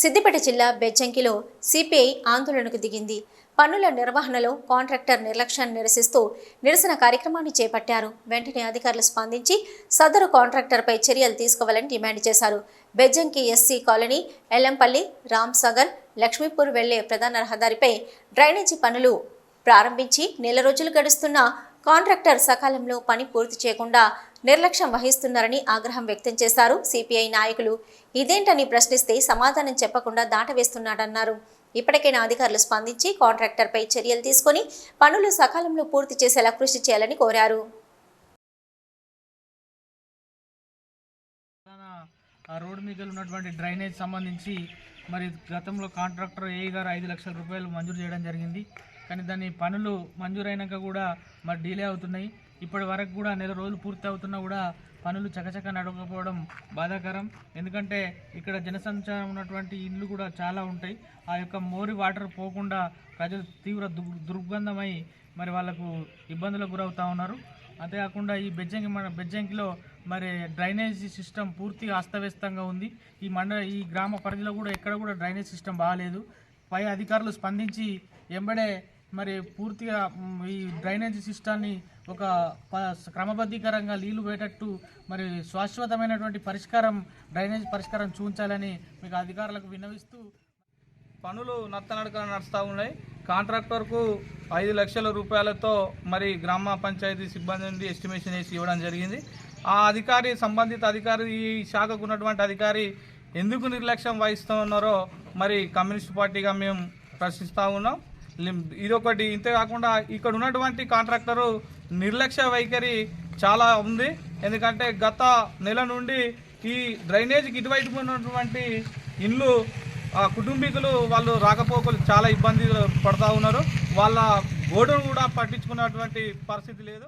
సిద్దిపేట జిల్లా బెజ్జంకిలో సిపిఐ ఆందోళనకు దిగింది. పన్నుల నిర్వహణలో కాంట్రాక్టర్ నిర్లక్ష్యాన్ని నిరసిస్తూ నిరసన కార్యక్రమాన్ని చేపట్టారు. వెంటనే అధికారులు స్పందించి సదరు కాంట్రాక్టర్పై చర్యలు తీసుకోవాలని డిమాండ్ చేశారు. బెజ్జంకి ఎస్సీ కాలనీ ఎల్లంపల్లి రామ్సాగర్ లక్ష్మీపూర్ వెళ్ళే ప్రధాన రహదారిపై డ్రైనేజీ పనులు ప్రారంభించి నెల రోజులు గడుస్తున్నా కాంట్రాక్టర్ సకాలంలో పని పూర్తి చేయకుండా నిర్లక్ష్యం వహిస్తున్నారని ఆగ్రహం వ్యక్తం చేశారు సిపిఐ నాయకులు. ఇదేంటని ప్రశ్నిస్తే సమాధానం చెప్పకుండా దాటవేస్తున్నాడన్నారు. ఇప్పటికైనా అధికారులు స్పందించి కాంట్రాక్టర్పై చర్యలు తీసుకొని పనులు సకాలంలో పూర్తి చేసేలా కృషి చేయాలని కోరారు. ఆ రోడ్డు మీద ఉన్నటువంటి డ్రైనేజ్ సంబంధించి మరి గతంలో కాంట్రాక్టర్ ఏ గారు ఐదు లక్షల రూపాయలు మంజూరు చేయడం జరిగింది. కానీ దాని పనులు మంజూరైనాక కూడా మరి డిలే అవుతున్నాయి. ఇప్పటి వరకు కూడా నెల రోజులు పూర్తి అవుతున్నా కూడా పనులు చకచక నడవకపోవడం బాధాకరం. ఎందుకంటే ఇక్కడ జనసంచారం ఉన్నటువంటి ఇల్లు కూడా చాలా ఉంటాయి. ఆ యొక్క మోరి వాటర్ పోకుండా ప్రజలు తీవ్ర దుర్గంధమై మరి వాళ్ళకు ఇబ్బందులకు గురవుతూ ఉన్నారు. అంతేకాకుండా ఈ బెజ్జంకి మన బెజ్జంకిలో మరి డ్రైనేజీ సిస్టమ్ పూర్తిగా అస్తవ్యస్తంగా ఉంది. ఈ మండల ఈ గ్రామ పరిధిలో కూడా ఎక్కడ కూడా డ్రైనేజ్ సిస్టమ్ బాగాలేదు. పై అధికారులు స్పందించి ఎంబడే మరి పూర్తిగా ఈ డ్రైనేజీ సిస్టాన్ని ఒక ప- క్రమబద్ధీకరంగా నీళ్ళు పోయేటట్టు మరి శాశ్వతమైనటువంటి పరిష్కారం డ్రైనేజ్ పరిష్కారం చూపించాలని మీకు అధికారులకు విన్నవిస్తూ పనులు నత్తనడకలు నడుస్తూ ఉన్నాయి. కాంట్రాక్టర్కు ఐదు లక్షల రూపాయలతో మరి గ్రామ పంచాయతీ సిబ్బంది నుండి ఎస్టిమేషన్ వేసి ఇవ్వడం జరిగింది. ఆ అధికారి సంబంధిత అధికారి ఈ శాఖకు ఉన్నటువంటి అధికారి ఎందుకు నిర్లక్ష్యం వహిస్తూ ఉన్నారో మరి కమ్యూనిస్ట్ పార్టీగా మేము ప్రశ్నిస్తూ ఉన్నాం. ఇదొకటి. ఇంతే కాకుండా ఇక్కడ ఉన్నటువంటి కాంట్రాక్టరు నిర్లక్ష్య వైఖరి చాలా ఉంది. ఎందుకంటే గత నెల నుండి ఈ డ్రైనేజీకి ఇటువైపు ఉన్నటువంటి ఇల్లు కుటుంబీకులు వాళ్ళు రాకపోకలు చాలా ఇబ్బంది పడతా ఉన్నారు. వాళ్ళ గోడను కూడా పట్టించుకున్నటువంటి పరిస్థితి లేదు.